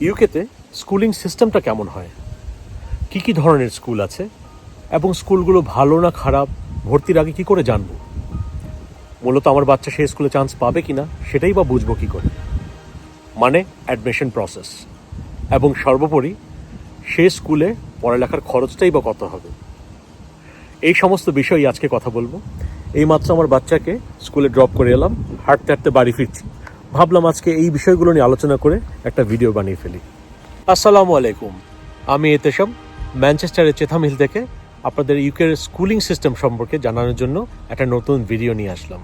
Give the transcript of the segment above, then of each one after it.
ইউকেতে স্কুলিং সিস্টেমটা কেমন হয়? কি কি ধরনের স্কুল আছে? এবং স্কুলগুলো ভালো না খারাপ? ভর্তির আগে কি করে জানব? মূলত আমার বাচ্চা সেই স্কুলে চান্স পাবে কি না সেটাই বা বুঝব কি করে? মানে অ্যাডমিশন প্রসেস এবং সর্বোপরি সে স্কুলে পড়ালেখার খরচটাই বা কত হবে? এই সমস্ত বিষয়ই আজকে কথা বলব। এইমাত্র আমার বাচ্চাকে স্কুলে ড্রপ করে এলাম, হাঁটতে হাঁটতে বাড়ি ফিরছি। ভাবলাম আজকে এই বিষয়গুলো নিয়ে আলোচনা করে একটা ভিডিও বানিয়ে ফেলি। আসসালামু আলাইকুম। আমি এতেশাম, ম্যানচেস্টারের চেথাম হিল থেকে আপনাদের ইউকের স্কুলিং সিস্টেম সম্পর্কে জানানোর জন্য একটা নতুন ভিডিও নিয়ে আসলাম।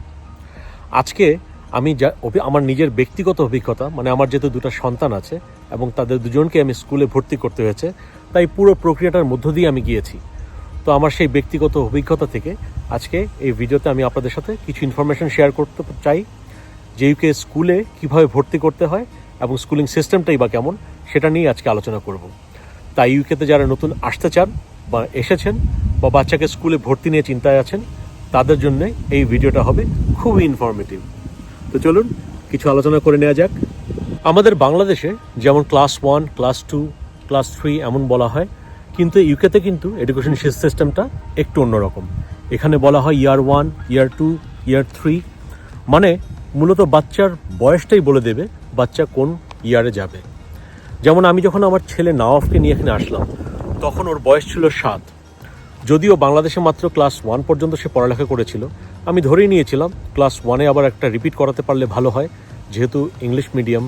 আজকে আমি যা আমার নিজের ব্যক্তিগত অভিজ্ঞতা মানে আমার যেহেতু দুটো সন্তান আছে এবং তাদের দুজনকে আমি স্কুলে ভর্তি করতে হয়েছে, তাই পুরো প্রক্রিয়াটার মধ্য দিয়ে আমি গিয়েছি। তো আমার সেই ব্যক্তিগত অভিজ্ঞতা থেকে আজকে এই ভিডিওতে আমি আপনাদের সাথে কিছু ইনফরমেশন শেয়ার করতে চাই। যে ইউকে স্কুলে কীভাবে ভর্তি করতে হয় এবং স্কুলিং সিস্টেমটাই বা কেমন, সেটা নিয়ে আজকে আলোচনা করব। তাই ইউকেতে যারা নতুন আসতে চান বা এসেছেন বা বাচ্চাকে স্কুলে ভর্তি নিয়ে চিন্তায় আছেন, তাদের জন্য এই ভিডিওটা হবে খুবই ইনফরমেটিভ তো চলুন, কিছু আলোচনা করে নেওয়া যাক। আমাদের বাংলাদেশে যেমন class one, class two, class three এমন বলা হয়, কিন্তু ইউকেতে কিন্তু এডুকেশন সিস্টেমটা একটু অন্যরকম। এখানে বলা হয় year one year two year three মানে মূলত বাচ্চার বয়সটাই বলে দেবে বাচ্চা কোন ইয়ারে যাবে। যেমন আমি যখন আমার ছেলে নওয়াফকে নিয়ে এখানে আসলাম, তখন ওর বয়স ছিল সাত। যদিও বাংলাদেশে মাত্র ক্লাস ওয়ান পর্যন্ত সে পড়ালেখা করেছিল, আমি ধরেই নিয়েছিলাম ক্লাস ওয়ানে আবার একটা রিপিট করাতে পারলে ভালো হয়, যেহেতু ইংলিশ মিডিয়াম।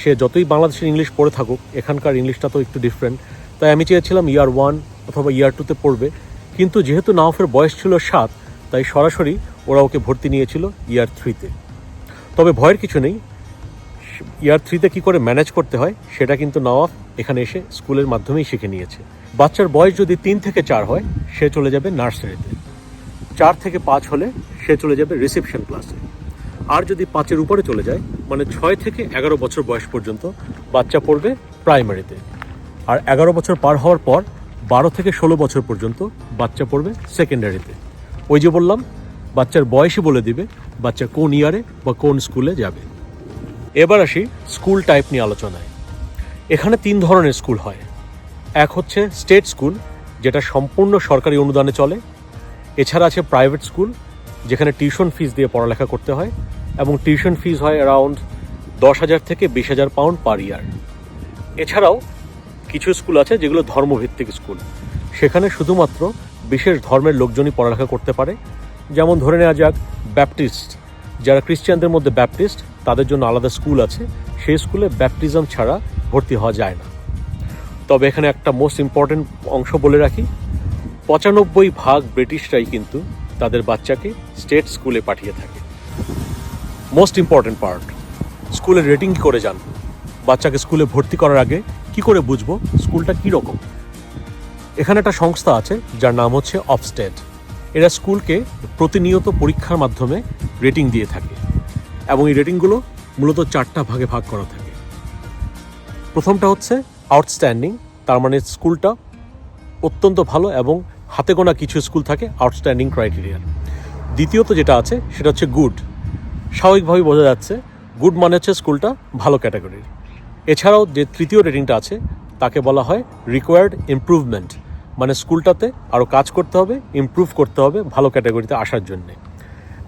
সে যতই বাংলাদেশের ইংলিশ পড়ে থাকুক, এখানকার ইংলিশটা তো একটু ডিফারেন্ট তাই আমি চেয়েছিলাম ইয়ার ওয়ান অথবা ইয়ার টুতে পড়বে, কিন্তু যেহেতু নাওফের বয়স ছিল সাত, তাই সরাসরি ওরা ওকে ভর্তি নিয়েছিল ইয়ার থ্রিতে তবে ভয়ের কিছু নেই। ইয়ার থ্রিতে কী করে ম্যানেজ করতে হয়, সেটা কিন্তু নওয়াফ এখানে এসে স্কুলের মাধ্যমেই শিখে নিয়েছে। বাচ্চার বয়স যদি তিন থেকে চার হয়, সে চলে যাবে নার্সারিতে। চার থেকে পাঁচ হলে সে চলে যাবে রিসেপশন ক্লাসে। আর যদি পাঁচের উপরে চলে যায় মানে ছয় থেকে এগারো বছর বয়স পর্যন্ত বাচ্চা পড়বে প্রাইমারিতে। আর এগারো বছর পার হওয়ার পর বারো থেকে ষোলো বছর পর্যন্ত বাচ্চা পড়বে সেকেন্ডারিতে। ওই যে বললাম বাচ্চার বয়সই বলে দিবে, বাচ্চা কোন ইয়ারে বা কোন স্কুলে যাবে। এবার আসি স্কুল টাইপ নিয়ে আলোচনায়। এখানে তিন ধরনের স্কুল হয়। এক হচ্ছে স্টেট স্কুল, যেটা সম্পূর্ণ সরকারি অনুদানে চলে। এছাড়া আছে প্রাইভেট স্কুল, যেখানে টিউশন ফিস দিয়ে পড়ালেখা করতে হয় এবং টিউশন ফিস হয় অ্যারাউন্ড দশ হাজার থেকে বিশ হাজার পাউন্ড পার ইয়ার। এছাড়াও কিছু স্কুল আছে যেগুলো ধর্মভিত্তিক স্কুল। সেখানে শুধুমাত্র বিশেষ ধর্মের লোকজনই পড়ালেখা করতে পারে যেমন ধরে নেওয়া যাক ব্যাপটিস্ট যারা খ্রিস্টানদের মধ্যে ব্যাপটিস্ট তাদের জন্য আলাদা স্কুল আছে। সেই স্কুলে ব্যাপটিজম ছাড়া ভর্তি হওয়া যায় না। তবে এখানে একটা মোস্ট ইম্পর্ট্যান্ট অংশ বলে রাখি। পঁচানব্বই ভাগ ব্রিটিশরাই কিন্তু তাদের বাচ্চাকে স্টেট স্কুলে পাঠিয়ে থাকে। মোস্ট ইম্পর্ট্যান্ট পার্ট স্কুলের রেটিং কী করে জানব? বাচ্চাকে স্কুলে ভর্তি করার আগে কি করে বুঝব? স্কুলটা কী রকম এখানে একটা সংস্থা আছে, যার নাম হচ্ছে অফস্টেট এরা স্কুলকে প্রতিনিয়ত পরীক্ষার মাধ্যমে রেটিং দিয়ে থাকে এবং এই রেটিংগুলো মূলত চারটা ভাগে ভাগ করা থাকে। প্রথমটা হচ্ছে আউটস্ট্যান্ডিং তার মানে স্কুলটা অত্যন্ত ভালো এবং হাতে গোনা কিছু স্কুল থাকে আউটস্ট্যান্ডিং ক্রাইটেরিয়ার দ্বিতীয়ত যেটা আছে, সেটা হচ্ছে গুড স্বাভাবিকভাবেই বোঝা যাচ্ছে গুড মানে হচ্ছে স্কুলটা ভালো ক্যাটাগরির এছাড়াও যে তৃতীয় রেটিংটা আছে, তাকে বলা হয় রিকোয়ার্ড ইমপ্রুভমেন্ট মানে স্কুলটাতে আরও কাজ করতে হবে ইমপ্রুভ করতে হবে ভালো ক্যাটাগরিতে আসার জন্যে।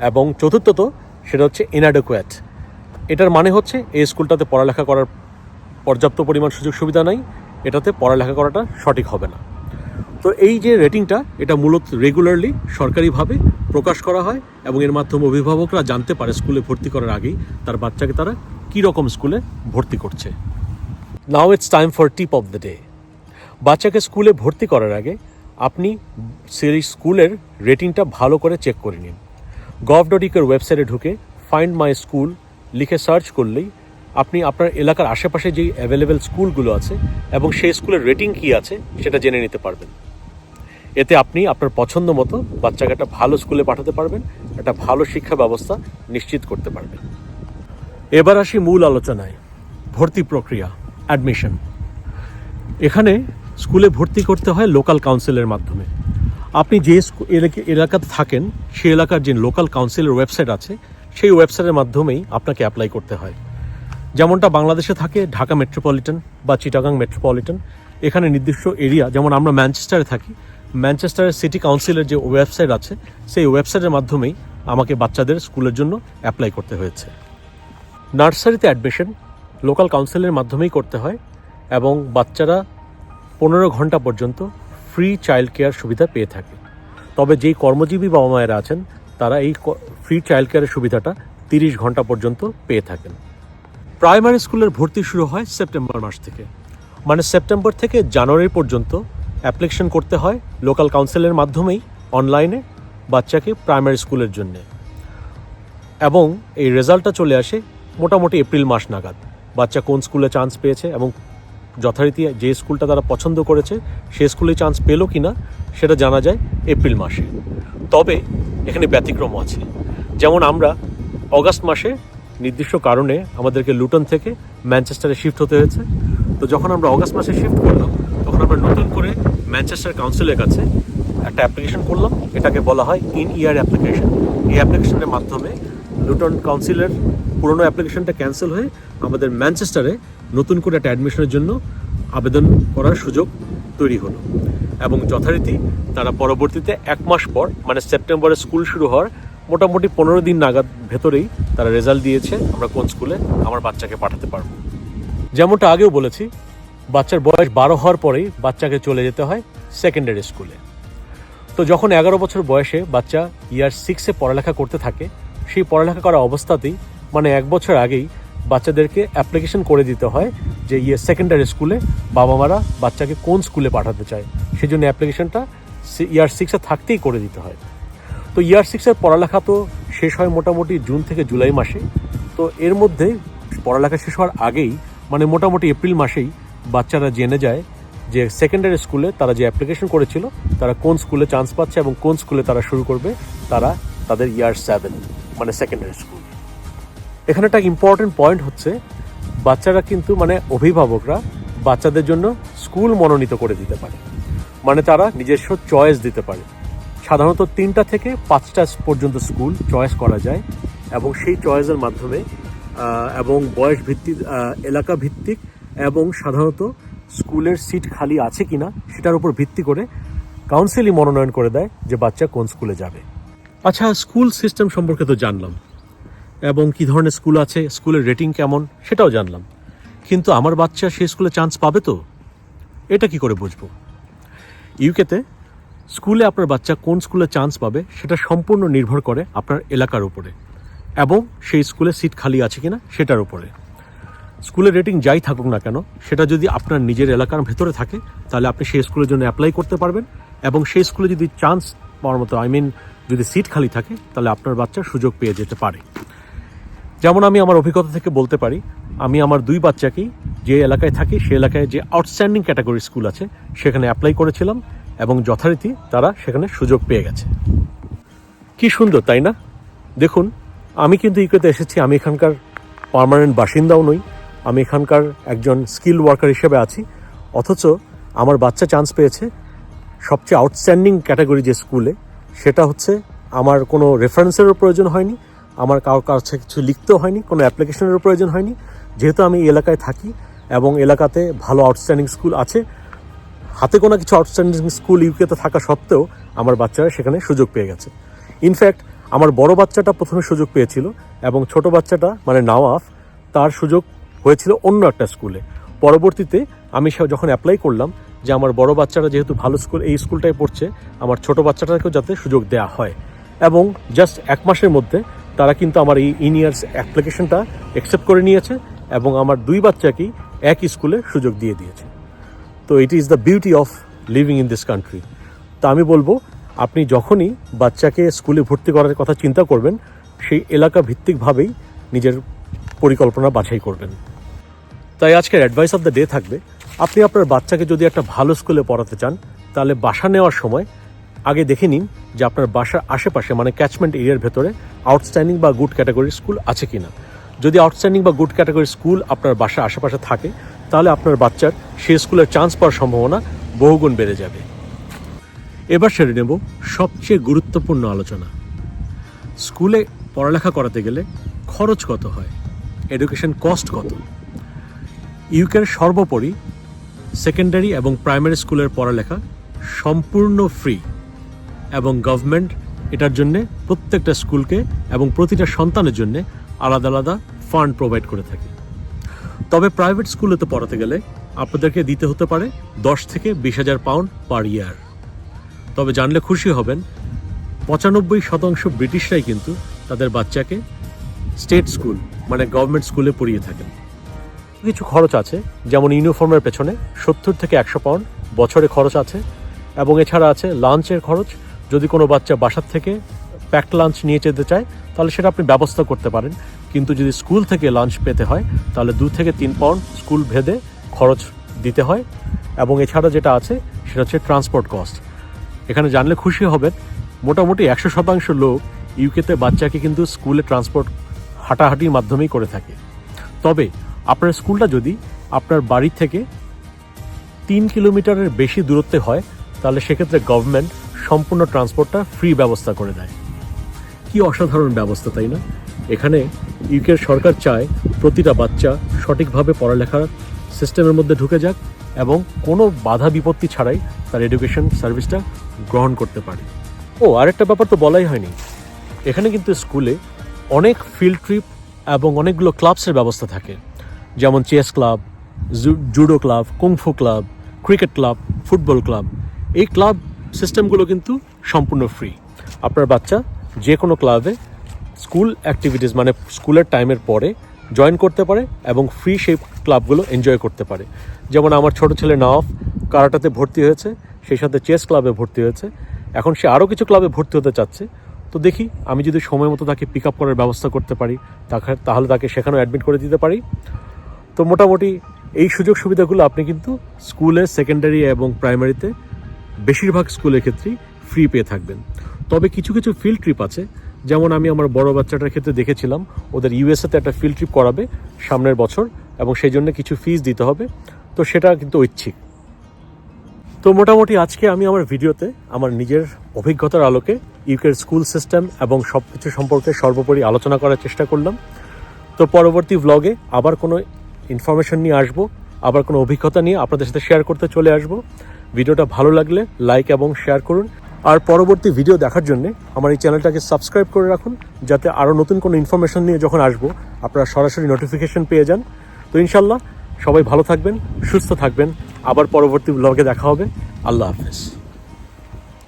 এবং চতুর্থত সেটা হচ্ছে ইনঅ্যাডোকুয়েট এটার মানে হচ্ছে এই স্কুলটাতে পড়ালেখা করার পর্যাপ্ত পরিমাণ সুযোগ সুবিধা নাই, এটাতে পড়ালেখা করাটা সঠিক হবে না। তো এই যে রেটিংটা এটা মূলত রেগুলারলি সরকারিভাবে প্রকাশ করা হয় এবং এর মাধ্যমে অভিভাবকরা জানতে পারে স্কুলে ভর্তি করার আগেই তার বাচ্চাকে তারা কী রকম স্কুলে ভর্তি করছে। Now it's time for tip of the day বাচ্চাকে স্কুলে ভর্তি করার আগে আপনি সেই স্কুলের রেটিংটা ভালো করে চেক করে নিন। গভ ডট ইকের ওয়েবসাইটে ঢুকে ফাইন্ড মাই স্কুল লিখে সার্চ করলেই আপনি আপনার এলাকার আশেপাশে যেই অ্যাভেলেবেল স্কুলগুলো আছে এবং সেই স্কুলের রেটিং কী আছে সেটা জেনে নিতে পারবেন। এতে আপনি আপনার পছন্দ মতো বাচ্চাকে একটা ভালো স্কুলে পাঠাতে পারবেন, একটা ভালো শিক্ষা ব্যবস্থা নিশ্চিত করতে পারবেন। এবার আসি মূল আলোচনায়, ভর্তি প্রক্রিয়া অ্যাডমিশন এখানে স্কুলে ভর্তি করতে হয় লোকাল কাউন্সিলের মাধ্যমে। আপনি যে এলাকাতে থাকেন সেই এলাকার যে লোকাল কাউন্সিলের ওয়েবসাইট আছে, সেই ওয়েবসাইটের মাধ্যমেই আপনাকে অ্যাপ্লাই করতে হয়। যেমনটা বাংলাদেশে থাকে, ঢাকা মেট্রোপলিটন বা চিটাগাং মেট্রোপলিটন, এখানে নির্দিষ্ট এরিয়া, যেমন আমরা ম্যানচেস্টারে থাকি, ম্যানচেস্টারের সিটি কাউন্সিলের যে ওয়েবসাইট আছে, সেই ওয়েবসাইটের মাধ্যমেই আমাকে বাচ্চাদের স্কুলের জন্য অ্যাপ্লাই করতে হয়েছে। নার্সারিতে অ্যাডমিশন লোকাল কাউন্সিলের মাধ্যমেই করতে হয়, এবং বাচ্চারা পনেরো ঘণ্টা পর্যন্ত ফ্রি চাইল্ড কেয়ার সুবিধা পেয়ে থাকে। তবে যেই কর্মজীবী বাবা মায়েরা আছেন, তারা এই ফ্রি চাইল্ড কেয়ারের সুবিধাটা তিরিশ ঘণ্টা পর্যন্ত পেয়ে থাকেন। প্রাইমারি স্কুলের ভর্তি শুরু হয় সেপ্টেম্বর মাস থেকে। মানে সেপ্টেম্বর থেকে জানুয়ারি পর্যন্ত অ্যাপ্লিকেশন করতে হয় লোকাল কাউন্সিলের মাধ্যমেই অনলাইনে বাচ্চাকে প্রাইমারি স্কুলের জন্যে। এবং এই রেজাল্টটা চলে আসে মোটামুটি এপ্রিল মাস নাগাদ। বাচ্চা কোন স্কুলে চান্স পেয়েছে এবং যথারীতি যে স্কুলটা তারা পছন্দ করেছে, সে স্কুলে চান্স পেল কি না সেটা জানা যায় এপ্রিল মাসে। তবে এখানে ব্যতিক্রম আছে। যেমন আমরা অগাস্ট মাসে নির্দিষ্ট কারণে আমাদেরকে লুটন থেকে ম্যানচেস্টারে শিফট হতে হয়েছে। তো যখন আমরা অগাস্ট মাসে শিফট করলাম, তখন আমরা নতুন করে ম্যানচেস্টার কাউন্সিলের কাছে একটা অ্যাপ্লিকেশন করলাম। এটাকে বলা হয় ইন ইয়ার অ্যাপ্লিকেশন এই অ্যাপ্লিকেশনের মাধ্যমে লুটন কাউন্সিলের পুরনো অ্যাপ্লিকেশনটা ক্যান্সেল হয়ে আমাদের ম্যানচেস্টারে নতুন করে একটা অ্যাডমিশনের জন্য আবেদন করার সুযোগ তৈরি হলো। এবং যথারীতি তারা পরবর্তীতে এক মাস পর মানে সেপ্টেম্বরে স্কুল শুরু হওয়ার মোটামুটি পনেরো দিন নাগাদ ভেতরেই তারা রেজাল্ট দিয়েছে, আমরা কোন স্কুলে আমার বাচ্চাকে পাঠাতে পারব। যেমনটা আগেও বলেছি, বাচ্চার বয়স বারো হওয়ার পরেই বাচ্চাকে চলে যেতে হয় সেকেন্ডারি স্কুলে। তো যখন এগারো বছর বয়সে বাচ্চা ইয়ার সিক্সে পড়ালেখা করতে থাকে, সেই পড়ালেখা করা অবস্থাতেই মানে এক বছর আগেই বাচ্চাদেরকে অ্যাপ্লিকেশন করে দিতে হয় যে ইয়ে সেকেন্ডারি স্কুলে বাবা মারা বাচ্চাকে কোন স্কুলে পাঠাতে চায়। সেই জন্য অ্যাপ্লিকেশনটা ইয়ার সিক্সে থাকতেই করে দিতে হয়। তো ইয়ার সিক্সের পড়ালেখা তো শেষ হয় মোটামুটি জুন থেকে জুলাই মাসে তো এর মধ্যে পড়ালেখা শেষ হওয়ার আগেই মানে মোটামুটি এপ্রিল মাসেই বাচ্চারা জেনে যায় যে সেকেন্ডারি স্কুলে তারা যে অ্যাপ্লিকেশন করেছিল, তারা কোন স্কুলে চান্স পাচ্ছে এবং কোন স্কুলে তারা শুরু করবে, তারা তাদের ইয়ার সেভেন মানে সেকেন্ডারি স্কুল এখানে একটা ইম্পর্টেন্ট পয়েন্ট হচ্ছে, বাচ্চারা কিন্তু মানে অভিভাবকরা বাচ্চাদের জন্য স্কুল মনোনীত করে দিতে পারে। মানে তারা নিজস্ব চয়েস দিতে পারে। সাধারণত তিনটা থেকে পাঁচটা পর্যন্ত স্কুল চয়েস করা যায় এবং সেই চয়েসের মাধ্যমে এবং বয়স ভিত্তিক এলাকা ভিত্তিক এবং সাধারণত স্কুলের সিট খালি আছে কি না সেটার উপর ভিত্তি করে কাউন্সিলই মনোনয়ন করে দেয় যে বাচ্চা কোন স্কুলে যাবে। আচ্ছা স্কুল সিস্টেম সম্পর্কে তো জানলাম। এবং কি ধরনের স্কুল আছে, স্কুলের রেটিং কেমন, সেটাও জানলাম। কিন্তু আমার বাচ্চা সেই স্কুলে চান্স পাবে তো? এটা কি করে বুঝব? ইউকেতে স্কুলে আপনার বাচ্চা কোন স্কুলে চান্স পাবে, সেটা সম্পূর্ণ নির্ভর করে আপনার এলাকার উপরে এবং সেই স্কুলে সিট খালি আছে কিনা, সেটার উপরে। স্কুলের রেটিং যাই থাকুক না কেন, সেটা যদি আপনার নিজের এলাকার ভেতরে থাকে, তাহলে আপনি সেই স্কুলের জন্য অ্যাপ্লাই করতে পারবেন এবং সেই স্কুলে যদি চান্স পাওয়ার মতো আই মিন যদি সিট খালি থাকে, তাহলে আপনার বাচ্চা সুযোগ পেয়ে যেতে পারে। যেমন আমি আমার অভিজ্ঞতা থেকে বলতে পারি, আমি আমার দুই বাচ্চাকেই যে এলাকায় থাকি, সে এলাকায় যে আউটস্ট্যান্ডিং ক্যাটাগরি স্কুল আছে, সেখানে অ্যাপ্লাই করেছিলাম এবং যথারীতি তারা সেখানে সুযোগ পেয়ে গেছে। কি সুন্দর, তাই না? দেখুন, আমি কিন্তু ইকোতে এসেছি, আমি এখানকার পার্মানেন্ট বাসিন্দাও নই, আমি এখানকার একজন স্কিল ওয়ার্কার হিসেবে আছি, অথচ আমার বাচ্চা চান্স পেয়েছে, সবচেয়ে আউটস্ট্যান্ডিং ক্যাটাগরি যে স্কুলে সেটা হচ্ছে আমার কোনো রেফারেন্সেরও প্রয়োজন হয়নি আমার কারোর কাছে কিছু লিখতেও হয়নি, কোনো অ্যাপ্লিকেশনেরও প্রয়োজন হয়নি। যেহেতু আমি এলাকায় থাকি এবং এলাকাতে ভালো আউটস্ট্যান্ডিং স্কুল আছে, হাতে কোনো কিছু আউটস্ট্যান্ডিং স্কুল ইউকেতে থাকা সত্ত্বেও আমার বাচ্চারা সেখানে সুযোগ পেয়ে গেছে। ইনফ্যাক্ট আমার বড় বাচ্চাটা প্রথমে সুযোগ পেয়েছিল এবং ছোট বাচ্চাটা মানে নাওয়াফ, তার সুযোগ হয়েছিল অন্য একটা স্কুলে পরবর্তীতে আমি যখন অ্যাপ্লাই করলাম যে আমার বড় বাচ্চারা যেহেতু ভালো স্কুল এই স্কুলটায় পড়ছে, আমার ছোট বাচ্চাটাকেও যাতে সুযোগ দেওয়া হয়। এবং জাস্ট এক মাসের মধ্যে তারা কিন্তু আমার এই ইন ইয়ার্স অ্যাপ্লিকেশনটা অ্যাকসেপ্ট করে নিয়েছে এবং আমার দুই বাচ্চাকেই এক স্কুলে সুযোগ দিয়ে দিয়েছে। তো it is the beauty of living in this country তা আমি বলব, আপনি যখনই বাচ্চাকে স্কুলে ভর্তি করার কথা চিন্তা করবেন, সেই এলাকা ভিত্তিকভাবেই নিজের পরিকল্পনা বাছাই করবেন। তাই আজকের অ্যাডভাইস অফ দ্য ডে থাকবে, আপনি আপনার বাচ্চাকে যদি একটা ভালো স্কুলে পড়াতে চান, তাহলে বাসা নেওয়ার সময় আগে দেখে নিন যে আপনার বাসার আশেপাশে মানে ক্যাচমেন্ট এরিয়ার ভেতরে আউটস্ট্যান্ডিং বা গুড ক্যাটাগরির স্কুল আছে কিনা। যদি আউটস্ট্যান্ডিং বা গুড ক্যাটাগরির স্কুল আপনার বাসার আশেপাশে থাকে, তাহলে আপনার বাচ্চার সেই স্কুলের চান্স পাওয়ার সম্ভাবনা বহুগুণ বেড়ে যাবে। এবার সেরে নেব সবচেয়ে গুরুত্বপূর্ণ আলোচনা। স্কুলে পড়ালেখা করাতে গেলে খরচ কত হয়? এডুকেশন কস্ট কত? ইউকের সর্বোপরি সেকেন্ডারি এবং প্রাইমারি স্কুলের পড়ালেখা সম্পূর্ণ ফ্রি এবং গভর্নমেন্ট এটার জন্য, প্রত্যেকটা স্কুলকে এবং প্রতিটা সন্তানের জন্য আলাদা আলাদা ফান্ড প্রোভাইড করে থাকে। তবে প্রাইভেট স্কুলেতে পড়াতে গেলে আপনাদেরকে দিতে হতে পারে দশ থেকে বিশ হাজার পাউন্ড পার ইয়ার তবে জানলে খুশি হবেন, পঁচানব্বই শতাংশ ব্রিটিশরাই কিন্তু তাদের বাচ্চাকে স্টেট স্কুল মানে গভর্নমেন্ট স্কুলে পড়িয়ে থাকেন। কিছু খরচ আছে, যেমন ইউনিফর্মের পেছনে সত্তর থেকে একশো পাউন্ড বছরে খরচ আছে, এবং এছাড়া আছে লাঞ্চের খরচ যদি কোনো বাচ্চা বাসার থেকে প্যাকড লাঞ্চ নিয়ে যেতে চায়, তাহলে সেটা আপনি ব্যবস্থা করতে পারেন। কিন্তু যদি স্কুল থেকে লাঞ্চ পেতে হয়, তাহলে দু থেকে তিন পাউন্ড স্কুল ভেদে খরচ দিতে হয়। এবং এছাড়া যেটা আছে, সেটা হচ্ছে ট্রান্সপোর্ট কস্ট এখানে জানলে খুশি হবেন, মোটামুটি একশো শতাংশ লোক ইউকেতে বাচ্চাকে কিন্তু স্কুলে ট্রান্সপোর্ট হাঁটাহাঁটির মাধ্যমেই করে থাকে। তবে আপনার স্কুলটা যদি আপনার বাড়ি থেকে তিন কিলোমিটারের বেশি দূরত্বে হয়, তাহলে সেক্ষেত্রে গভর্নমেন্ট সম্পূর্ণ ট্রান্সপোর্টটা ফ্রি ব্যবস্থা করে দেয়। কি অসাধারণ ব্যবস্থা, তাই না? এখানে ইউকের সরকার চায় প্রতিটা বাচ্চা সঠিকভাবে পড়ালেখার সিস্টেমের মধ্যে ঢুকে যাক এবং কোনো বাধা বিপত্তি ছাড়াই তার এডুকেশন সার্ভিসটা গ্রহণ করতে পারে। ও, আরেকটা ব্যাপার তো বলাই হয়নি। এখানে কিন্তু স্কুলে অনেক ফিল্ড ট্রিপ এবং অনেকগুলো ক্লাবসের ব্যবস্থা থাকে। যেমন chess club judo club kung fu club cricket club football club এই ক্লাব সিস্টেমগুলো কিন্তু সম্পূর্ণ ফ্রি আপনার বাচ্চা যে কোনো ক্লাবে স্কুল অ্যাক্টিভিটিস মানে স্কুলের টাইমের পরে জয়েন করতে পারে এবং ফ্রি সেই ক্লাবগুলো এনজয় করতে পারে। যেমন আমার ছোট ছেলে নওয়াফ কারাটাতে ভর্তি হয়েছে সেই সাথে চেস ক্লাবে ভর্তি হয়েছে। এখন সে আরও কিছু ক্লাবে ভর্তি হতে চাচ্ছে। তো দেখি, আমি যদি সময় মতো তাকে পিক আপ করার ব্যবস্থা করতে পারি, তাকে- তাহলে তাকে সেখানেও অ্যাডমিট করে দিতে পারি। তো মোটামুটি এই সুযোগ সুবিধাগুলো আপনি কিন্তু স্কুলে সেকেন্ডারি এবং প্রাইমারিতে বেশিরভাগ স্কুলের ক্ষেত্রেই ফ্রি পেয়ে থাকবেন। তবে কিছু কিছু ফিল্ড ট্রিপ আছে। যেমন আমি আমার বড় বাচ্চাটার ক্ষেত্রে দেখেছিলাম, ওদের ইউএসএতে একটা ফিল্ড ট্রিপ করাবে সামনের বছর এবং সেই জন্য কিছু ফিস দিতে হবে। তো সেটা কিন্তু ঐচ্ছিক। তো মোটামুটি আজকে আমি আমার ভিডিওতে আমার নিজের অভিজ্ঞতার আলোকে ইউকের স্কুল সিস্টেম এবং সব কিছু সম্পর্কে সর্বোপরি আলোচনা করার চেষ্টা করলাম। তো পরবর্তী ব্লগে আবার কোনো ইনফরমেশন নিয়ে আসব, আবার কোনো অভিজ্ঞতা নিয়ে আপনাদের সাথে শেয়ার করতে চলে আসব। ভিডিওটা ভালো লাগলে লাইক এবং শেয়ার করুন। আর পরবর্তী ভিডিও দেখার জন্য আমার এই চ্যানেলটাকে সাবস্ক্রাইব করে রাখুন, যাতে আরও নতুন কোনো ইনফরমেশন নিয়ে যখন আসব, আপনারা সরাসরি নোটিফিকেশন পেয়ে যান। তো ইনশাল্লাহ সবাই ভালো থাকবেন, সুস্থ থাকবেন। আবার পরবর্তী ব্লগে দেখা হবে। আল্লাহ হাফেজ।